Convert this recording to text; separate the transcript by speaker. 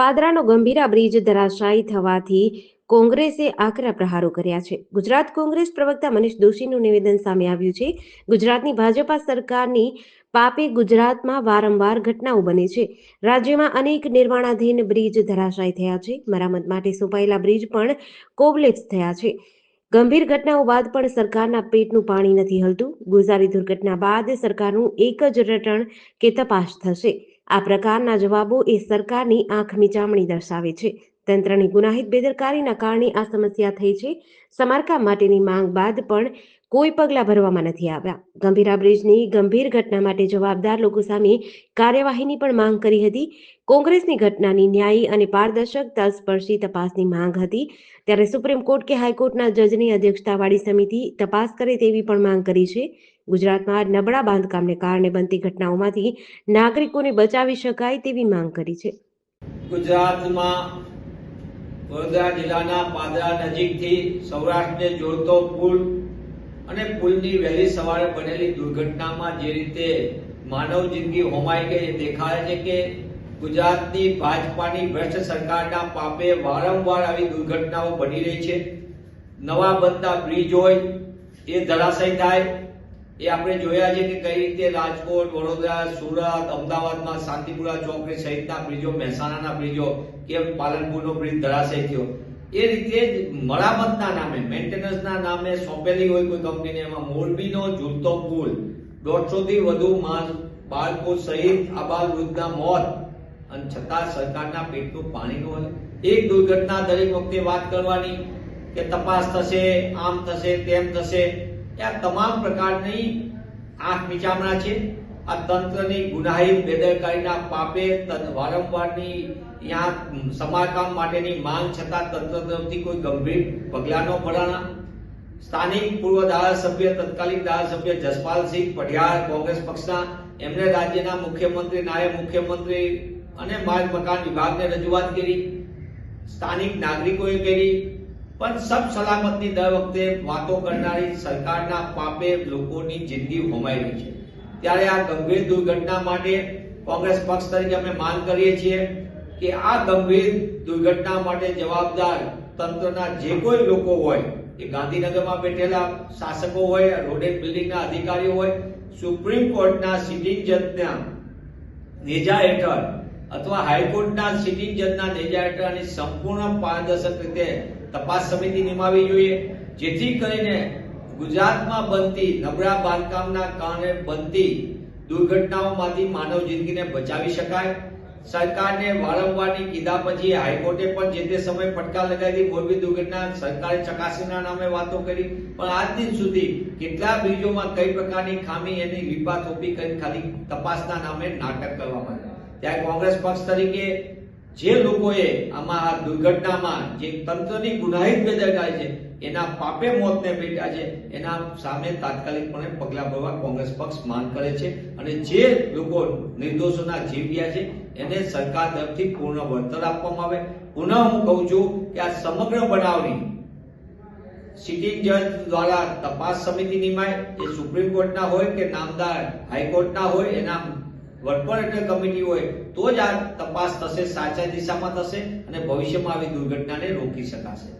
Speaker 1: પાદરાનો Gambhira bridge ધરાશાયી થવાથી કોંગ્રેસે આકરા પ્રહારો કર્યા છે. ગુજરાત કોંગ્રેસ પ્રવક્તા મનીષ દોશીનું નિવેદન સામે આવ્યું છે. ગુજરાતની ભાજપા સરકારની પાપે ગુજરાતમાં વારંવાર ઘટનાઓ બને છે. રાજ્યમાં અનેક નિર્માણાધીન બ્રિજ ધરાશાયી થયા છે. મરામત માટે સોંપાયેલા બ્રિજ પણ કોવલેપ્સ થયા છે. ગંભીર ઘટનાઓ બાદ પણ સરકારના પેટનું પાણી નથી હલતું. ગુજારી દુર્ઘટના બાદ સરકારનું એક જ રટણ કે તપાસ થશે. આ પ્રકારના જવાબો એ સરકારની આંખ નીચામણી દર્શાવે છે. તંત્રની ગુનાહિત બેદરકારીના કારણે આ સમસ્યા થઈ છે. સમારકામ માટેની માંગ બાદ પણ કોઈ પગલાં ભરવામાં નથી આવ્યા. ગંભીરા બ્રિજની ગંભીર ઘટના માટે જવાબદાર લોકો સામે કાર્યવાહીની પણ માંગ કરી હતી. કોંગ્રેસની ઘટનાની ન્યાયી અને પારદર્શક તલસ્પર્શી તપાસની માંગ હતી. ત્યારે સુપ્રીમ કોર્ટ કે હાઈકોર્ટના જજની અધ્યક્ષતાવાળી સમિતિ તપાસ કરે તેવી પણ માંગ કરી છે. ગુજરાતમાં નબળા બાંધકામને કારણે બનતી ઘટનાઓમાંથી નાગરિકોને બચાવી શકાય તેવી માંગ કરી છે.
Speaker 2: ગુજરાતમાં વડોદરા જિલ્લાના પાદરા નજીકથી સૌરાષ્ટ્રને જોડતો પુલ અને પુલની વહેલી સવારે બનેલી દુર્ઘટનામાં જે રીતે માનવ જિંદગી હોમાઈ ગઈ દેખાય છે કે ગુજરાતની ભાજપાની ભ્રષ્ટ સરકારના પાપે વારંવાર આવી દુર્ઘટનાઓ બની રહી છે. નવા બનતા બ્રિજ હોય, એ ધરાશય થાય એ આપણે જોયા છે કે કઈ રીતે રાજકોટ, વડોદરા, સુરત, અમદાવાદમાં શાંતિપુરા ચોકડી સહિતના બ્રિજો, મહેસાણાના બ્રિજો કે પાલનપુરનો બ્રિજ ધરાશય થયો. એ રીતે મરામતના નામે, મેન્ટેનન્સના નામે સોંપેલી હોય કોઈ કંપનીને એમાં મોરબીનો ઝૂલતો પુલ દોઢસોથી વધુ બાળકો સહિત આબાલ વૃદ્ધના મોત. અને છતાં સરકારના પેટનું પાણી નો એક દુર્ઘટના દરેક વખતે વાત કરવાની કે તપાસ થશે, આમ થશે, તેમ થશે. આ તમામ પ્રકારની આંખ મિચામણા છે. આ તંત્રની ગુનાહિત, બેદરકારીના પાપે વારંવારની ત્યાં સમારકામ માટેની માંગ છતાં તંત્ર તરફથી કોઈ ગંભીર પગલાં ન ભરાણા. સ્થાનિક પૂર્વ ધારાસભ્ય, તત્કાલીન ધારાસભ્ય જસપાલસિંહ પઢિયાર કોંગ્રેસ પક્ષના એમણે રાજ્યના મુખ્યમંત્રી, નાયબ મુખ્યમંત્રી અને માર્ગ મકાન વિભાગને રજૂઆત કરી. સ્થાનિક નાગરિકોએ કરી. પણ સબ સલામતી દર વખતે વાતો કરનારી સરકારના પાપે લોકોની જિંદગી હોમાઈ રહી છે. ત્યારે આ ગંભીર દુર્ઘટના માટે કોંગ્રેસ પક્ષ તરીકે અમે માંગ કરીએ છીએ કે આ ગંભીર દુર્ઘટના માટે જવાબદાર તંત્રના જે કોઈ લોકો હોય, એ ગાંધીનગરમાં બેઠેલા શાસકો હોય, રોડ એન્ડ બિલ્ડિંગના અધિકારીઓ હોય, સુપ્રીમ કોર્ટના સિટિંગ જજના નેજા હેઠળ અથવા હાઈકોર્ટના સિટિંગ જજના નેજા હેઠળ સંપૂર્ણ પારદર્શક રીતે તપાસ સમિતિ નિમાવી જોઈએ. જેથી કરીને ગુજરાતમાં બનતી નબળા બાંધકામના કારણે બનતી દુર્ઘટનાઓમાંથી માનવ જિંદગીને બચાવી શકાય. સરકારને વારંવારની કીધા પછી હાઈકોર્ટે પણ જે તે સમયે ફટકાર લગાવી મોરબી દુર્ઘટના સરકારે ચકાસણીના નામે વાતો કરી. પણ આજ દિન સુધી કેટલા બ્રિજોમાં કઈ પ્રકારની ખામી એની વિભા થોપી કરી ખાલી તપાસના નામે નાટક કરવામાં આવ્યા. ત્યારે કોંગ્રેસ પક્ષ તરીકે જે લોકોએ આમાં આ દુર્ઘટનામાં જે તંત્રની ગુનાહિત બેદરકારી છે, એના પાપે મોતને ભેટ્યા છે, એના સામે તાત્કાલિકપણે પગલાં ભરવા કોંગ્રેસ પક્ષ માંગ કરે છે અને જે લોકો નિર્દોષોના જીવ ગયા છે, એને સરકાર તરફથી પૂર્ણ વળતર આપવામાં આવે. પુનઃ હું કહું છું કે આ સમગ્ર બનાવની સિટિંગ જજ દ્વારા તપાસ સમિતિ નિમાય, એ સુપ્રીમ કોર્ટના હોય કે નામદાર હાઈકોર્ટના હોય, એના વડપણ એટલે કમિટી હોય, તો જ આ તપાસ થશે, સાચા દિશામાં થશે અને ભવિષ્યમાં આવી દુર્ઘટનાને રોકી શકાશે.